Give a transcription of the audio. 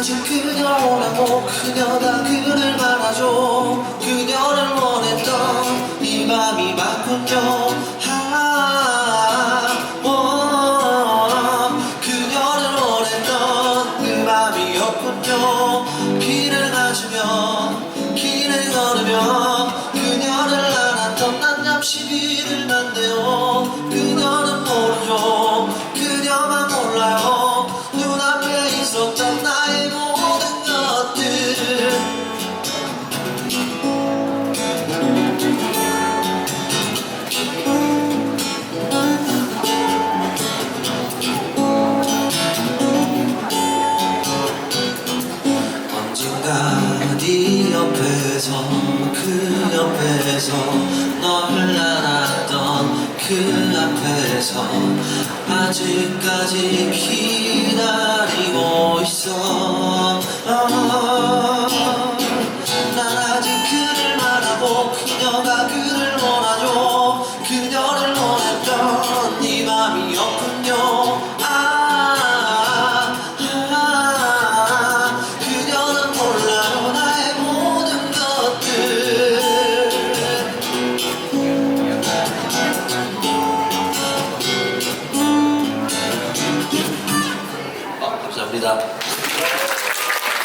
만나고 그녀가 그를 말아줘 그녀를 원했던 이 맘이 맞군요 아, 오, 그녀를 원했던 그 맘이었군요. 길을 가주면 언젠가 네 옆에서 그 옆에서 널 안았던 그 앞에서 아직까지 기다리고 있어. 아, 난 아직 그를 말하고 그녀가 그를 감사합니다.